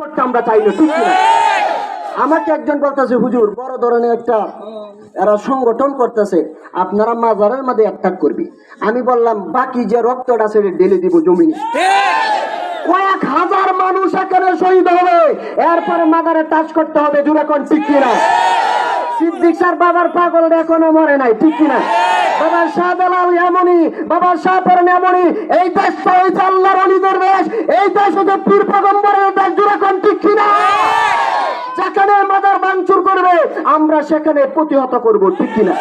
করতে আমরা চাই না ঠিক কিনা? আমাকে একজন বলতেছে, হুজুর, বড় ধরনের একটা, এরা সংগঠন করতেছে, আপনারা মাজারের মধ্যে অ্যাটাক করবি। আমি বললাম, বাকি যে রক্তটা সেটা ঢেলে দিব জমিনে। কয়েক হাজার মানুষ এখানে শহীদ হবে। এরপরে মাজারে টাচ করতে হবে জুড়ে কোন ঠিক কিনা? সিদ্দিক স্যার বাবার পাগল এখনও মরে নাই, ঠিক কিনা? বাবা দলাল এমনই, বাবা শাহপরণ এমনই। এই দেশ তো হয়েছে আল্লাহর অলিদের দেশ। এই দেশ হচ্ছে পীর পগম্বরের দেশ। জুড়ে কোন ঠিক কিনা? যেখানে মাদার ভাঙচুর করবে, আমরা সেখানে প্রতিহত করব ঠিক কিনা?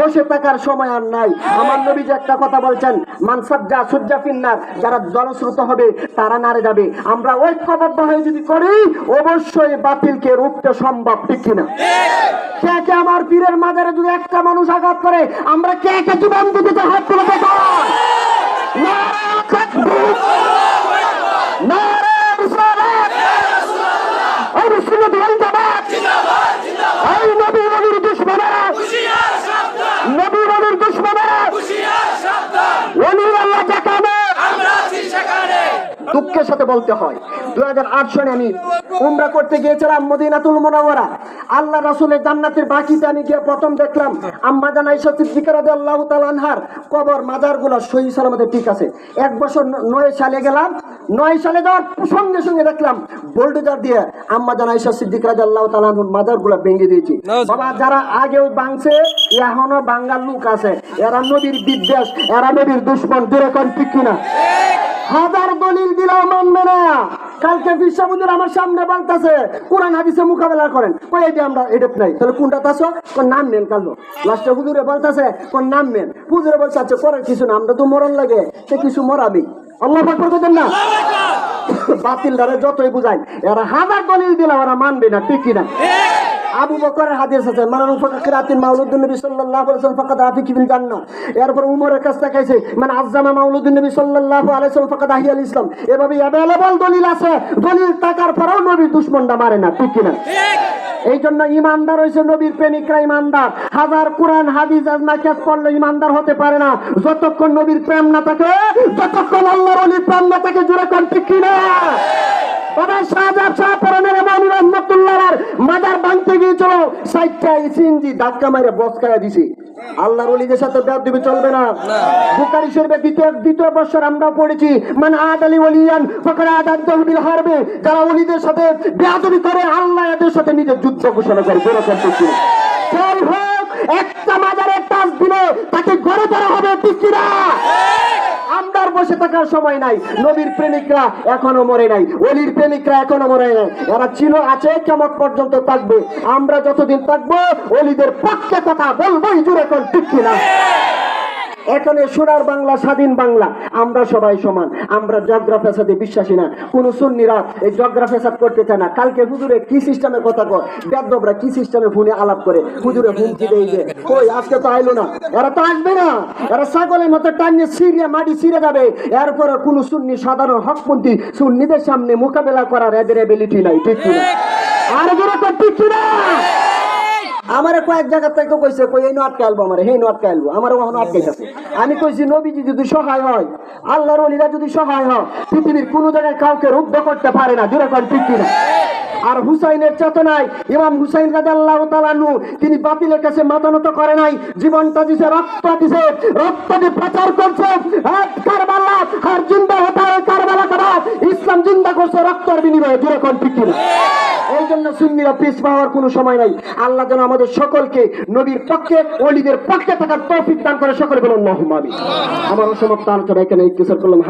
বসে থাকার সময় আর নাই। আমার নবী যে একটা কথা বলছেন মানসাজ্জা সুজ্জা ফিন্নার, যারা জলস্রোত হবে, তারা নারে যাবে। আমরা ঐক্যবদ্ধ হয়ে যদি করি, অবশ্যই বাতিলকে রুখতে সম্ভব, ঠিক কিনা? কে কে আমার পীরের মাজারে যদি একটা মানুষ আঘাত করে, আমরা কে কে জীবন দিতে হাত তুলে দেখো নারে তাকবীর! নারে রিসালাত! এই মুসলিম ওয়াল জামাত! এই নবী নবীর দুশ্মনেরা নবী নবীর দুশ্মনেরা ওলি আল্লাহ দেখাবে দুঃখের সাথে বলতে হয়। দুই সনে আমি উমরা করতে গিয়েছিলাম মদিনাতুল মোনাওয়ারা। আল্লাহ রাসূলের জান্নাতের বাকিতে আমি গিয়ে প্রথম দেখলাম আম্মা জান আয়েশা সিদ্দিকা রাদিয়াল্লাহু তাআলা আনহার কবর মাজারগুলো সহি সালামতে ঠিক আছে। এক বছর নয় সালে গেলাম। নয় সালে যাওয়ার সঙ্গে সঙ্গে দেখলাম বোল্ডোজার দিয়ে আম্মা জান আয়েশা সিদ্দিকা রাদিয়াল্লাহু তাআলা আনহুর মাজারগুলো ভেঙে দিয়েছি। বাবা যারা আগেও ভাঙছে এখনও বাঙ্গাল লোক আছে। এরা নদীর বিদ্বেষ এরা নবীর দুশ্মন দূরে কোন ঠিক কিনা? হাজার দিলাও মানবে না। কালকে আমার সামনে বলতেছে কোরআন হাদিসে মোকাবেলা করেন। কই যে আমরা এটা নাই। তাহলে কোনটা তাছো কোন নাম নেন কালো। লাস্টে হুজুরে বলতেছে কোন নাম নেন। হুজুরে বলছে আচ্ছা করার কিছু না আমরা তো মরণ লাগে। সে কিছু মরাবি আল্লাহ পাক করতেন না? বাতিল দ্বারা যতই বুঝাই এরা হাজার দলিল দিলাম ওরা মানবে না ঠিক কিনা? আবু বকরের হাদিস আছে মানানু ফাকাতিন মাউলুদুন নবী সাল্লাল্লাহু আলাইহি ওয়াসাল্লাম ফাকাত রাফিক বিল জান্নাহ। এরপর উমরের কাছ থেকে আছে মানে আজ্জামা মাউলুদুন নবী সাল্লাল্লাহু আলাইহি ওয়াসাল্লাম ফাকাত আহিয়াল ইসলাম। এভাবে অ্যাভেলেবল দলিল আছে, দলিল থাকার পরেও নবী দুশমনটা মারে না, ঠিক কিনা? এই জন্য ইমানদার হয়েছে নবীর প্রেমিকরা ইমানদার। হাজার কোরআন, হাদিস কেস পড়লে ইমানদার হতে পারে না। যতক্ষণ নবীর প্রেম না থাকে, যতক্ষণ আল্লাহর অলির প্রেম না থাকে জুড়ে কোন, ঠিক কিনা? বাবা শাহজাদ শাহ পরনের এমন রহমতুল্লাহর মাজার ধাক্কা বসকায়া দিছে। আল্লাহর ওলিদের সাথে ব্যাপ দিবে চলবে না। বুকারি শরীফে দ্বিতীয় দ্বিতীয় বছর আমরা পড়েছি মানে আদ আলী ওলিয়ান ফকরা আদান তহবিল হারবে। যারা ওলিদের সাথে বেয়াদবি করে আল্লাহ এদের সাথে নিজের যুদ্ধ ঘোষণা করে। বেরো করতে একটা মাজারের টাচ দিলে তাকে গড়ে তোলা হবে ঠিক কিনা? বসে থাকার সময় নাই। নবীর প্রেমিকরা এখনও মরে নাই। অলির প্রেমিকরা এখনও মরে নাই। এরা ছিল, আছে, কেমন পর্যন্ত থাকবে? আমরা যতদিন থাকব অলিদের পক্ষে কথা বলব জুড়ে কোন ঠিক কিনা? এখানে সোনার বাংলা, স্বাধীন বাংলা। আমরা সবাই সমান। আমরা জগরা ফেসাদে বিশ্বাসী না। কোন সুন্নিরা এই জগরা ফেসাদ করতে চায় না। কালকে হুজুরে কি সিস্টেমে কথা কয়? বেদবরা কি সিস্টেমে ফোনে আলাপ করে? হুজুরে হুমকি দেই যে, কই, আজকে তো আইলো না। এরা তো আসবে না। এরা ছাগলের মতো টানিয়ে সিরিয়া মাটি ছিঁড়ে যাবে। এরপরে কোন সুন্নি সাধারণ হকপন্থী সুন্নিদের সামনে মোকাবেলা করার এবিলিটি নাই। ঠিক কিনা? আর ঠিক কিনা? আমার কয়েক জায়গা থেকে কইছে, কই, এই আটকে আলবো আমার হেই আটকে আলবো। আমার ওখানে আটকাইছে আমি কইছি, নবীজি যদি সহায় হয়, আল্লাহর ওলিরা যদি সহায় হয়, পৃথিবীর কোন জায়গায় কাউকে রুদ্ধ করতে পারে না, জোরে কর ঠিক কিনা? আর হুসাইনের চেতনায় ইমাম হুসাইন রাদিয়াল্লাহু তাআলা নু তিনি বাতিলের কাছে মাথা নত করে নাই, জীবনটা দিছে, রক্ত দিছে, রক্ত দিয়ে প্রচার করছে কারবালা আর জিন্দা হতে কারবালা করা, ইসলাম জিন্দা করছে, রক্তের বিনিময়ে, জোরে কর ঠিক এই জন্য সুন্নিরা পিস পাওয়ার কোনো সময় নাই। আল্লাহ যেন আমাদের সকলকে নবীর পক্ষে অলিদের পক্ষে থাকার তৌফিক দান করে। সকলে বলুন মহমাবি আমার অসমাপ্ত আলোচনা এখানে করলাম।